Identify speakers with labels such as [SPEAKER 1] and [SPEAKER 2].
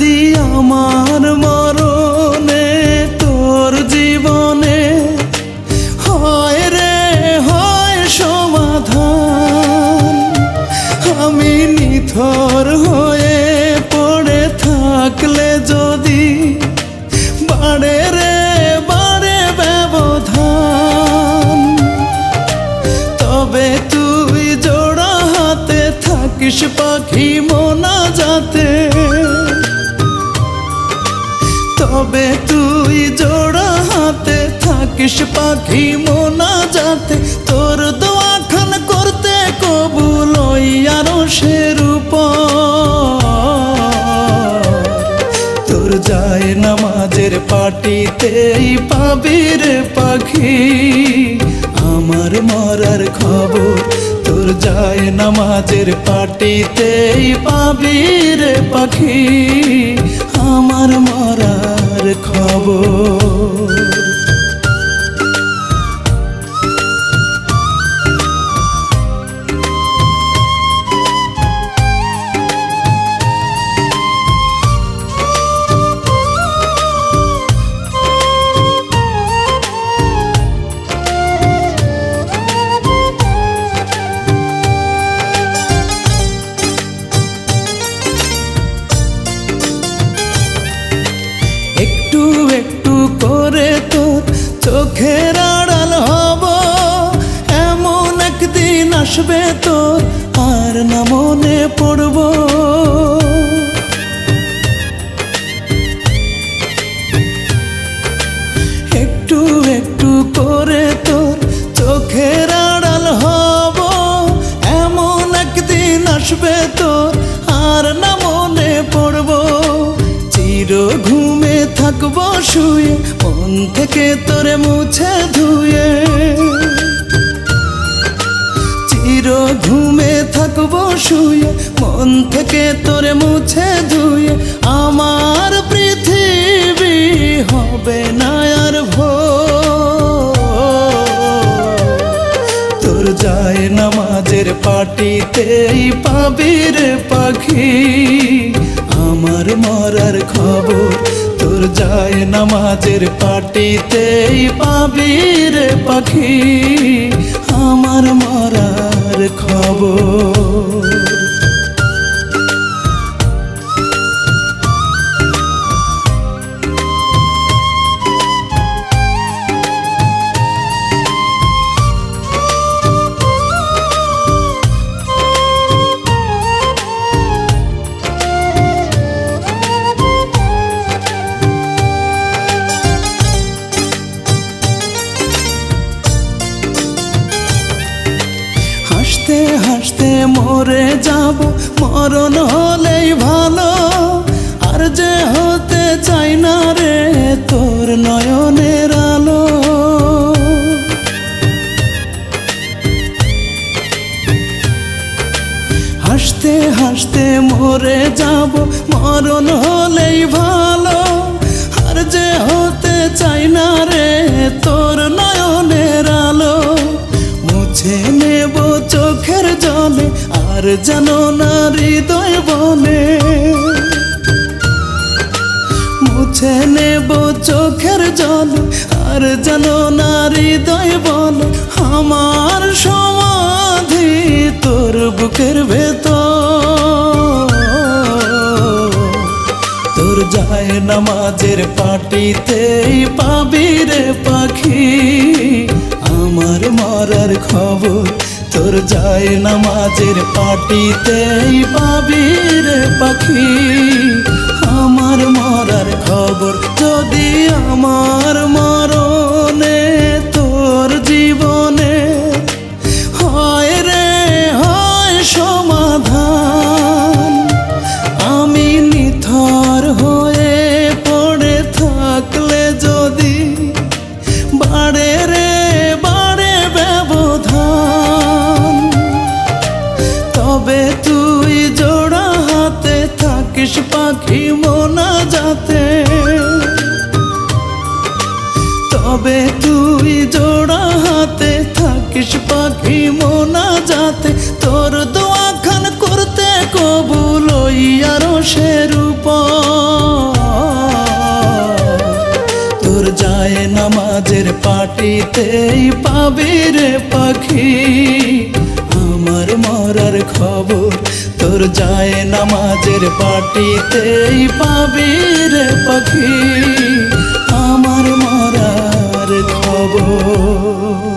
[SPEAKER 1] আমার মরণে তোর জীবনে হয় রে, হয় সমাধান। আমি নিথর হয়ে পড়ে থাকলে যদি বাড়ে রে, বাড়ে ব্যবধান। তবে তুই জোড়া হাতে থাকিস পাখি মোনা যাতে। তবে তুই জোড়া হাতে থাকিস পাখি মোনা যাতে তোর দোয়াখান করতে কবুল আরও সেরূপ তোর যায় নামাজের পাটিতেই পাবি রে পাখি। আমার মরার খবর, তোর যায় নামাজের পাটিতেই পাবি রে পাখি। আসবে তোর আর না মনে পড়ব। একটু একটু করে তোর চোখের আড়াল হব, এমন একদিন আসবে তোর আর না মনে পড়ব। চির ঘুমে থাকব শুয়ে, মন থেকে তোরে মুছে ধুয়ে। শুয়ে মন থেকে তোরে মুছে ধুয়ে আমার পৃথিবী হবে না আর ভোর। তোর যায় নামাজের পাটিতেই পাবির পাখি। আমার মরার খবর, তোর যায় নামাজের পাটিতেই পাবির পাখি। আমার মরার খবর। হাসতে মরে যাব, মরণ হলেই ভালো। আর যে হতে চাই না রে, তোর নয়নের আলো। হাসতে হাসতে মরে যাব, মরণ হলেই ভালো। আর যে হতে চাই না রে, তোর আর যেন না হৃদয় বলে মুছে নেব চোখের জল, আর যেন না হৃদয় বল আমার সমাধি তোর বুকের ভেতর। তোর যায় নামাজের পাটিতেই পাবি রে পাখি। আমার মরার খবর তোর যায় নামাজের পাটিতে পাবি রে পাখি। আমার মরার খবর যদি আমার মরণে আছিস পাখি মোনা যাতে। তবে তুই জোড়া হাতে থাকিস পাখি মোনা যাতে। তোর দোয়া খান করতে কবুল ইয়ারো সে রূপ। তোর যায় নামাজের পাটিতেই পাবি রে পাখি। আমার মরার খবর। তোর যায় নামাজের পাটিতেই পাবি রে পাখি। আমার মরার খবর।